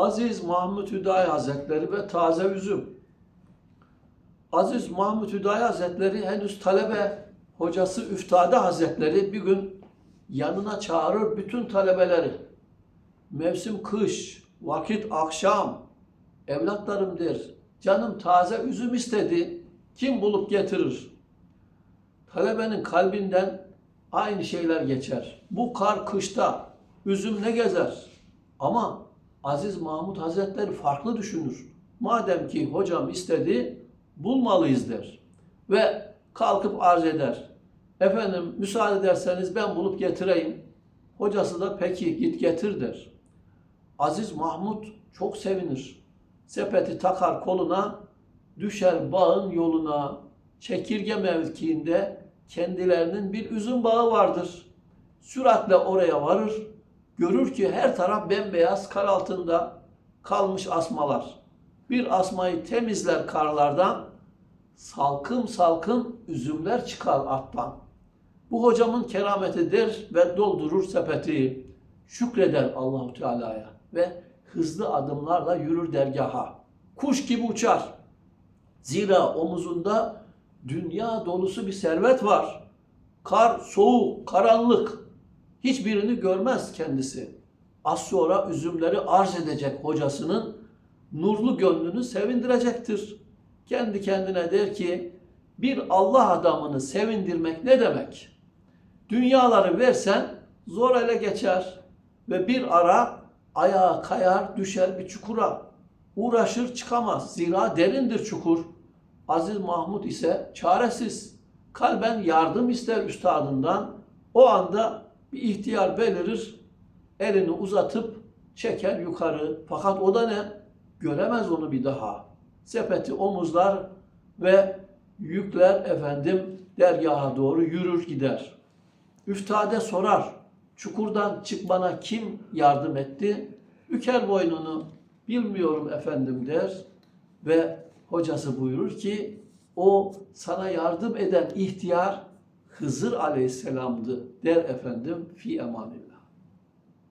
Aziz Mahmud Hüdayi Hazretleri ve taze üzüm. Aziz Mahmud Hüdayi Hazretleri henüz talebe hocası Üftade Hazretleri bir gün yanına çağırır bütün talebeleri. Mevsim kış, vakit akşam. Evlatlarım der, canım taze üzüm istedi. Kim bulup getirir? Talebenin kalbinden aynı şeyler geçer. Bu kar kışta üzüm ne gezer? Ama Aziz Mahmud Hazretleri farklı düşünür. Madem ki hocam istedi bulmalıyız der. Ve kalkıp arz eder. Efendim müsaade ederseniz ben bulup getireyim. Hocası da peki git getir der. Aziz Mahmud çok sevinir. Sepeti takar koluna, düşer bağın yoluna. Çekirge mevkiinde kendilerinin bir üzüm bağı vardır. Süratle oraya varır. Görür ki her taraf bembeyaz kar altında kalmış asmalar. Bir asmayı temizler karlardan, salkım salkım üzümler çıkar alttan. Bu hocamın kerametidir ve doldurur sepeti. Şükreder Allahu Teala'ya ve hızlı adımlarla yürür dergaha. Kuş gibi uçar. Zira omuzunda dünya dolusu bir servet var. Kar soğuk, karanlık. Hiçbirini görmez kendisi. Az sonra üzümleri arz edecek hocasının nurlu gönlünü sevindirecektir. Kendi kendine der ki bir Allah adamını sevindirmek ne demek? Dünyaları versen zor ele geçer ve bir ara ayağa kayar düşer bir çukura. Uğraşır çıkamaz zira derindir çukur. Aziz Mahmud ise çaresiz. Kalben yardım ister üstadından. O anda bir ihtiyar belirir. Elini uzatıp çeker yukarı. Fakat o da ne? Göremez onu bir daha. Sepeti omuzlar ve yükler efendim dergaha doğru yürür gider. Üftade sorar. Çukurdan çıkmana kim yardım etti? Büker boynunu. Bilmiyorum efendim der. Ve hocası buyurur ki o sana yardım eden ihtiyar Hızır aleyhisselamdı der efendim fi emanillah.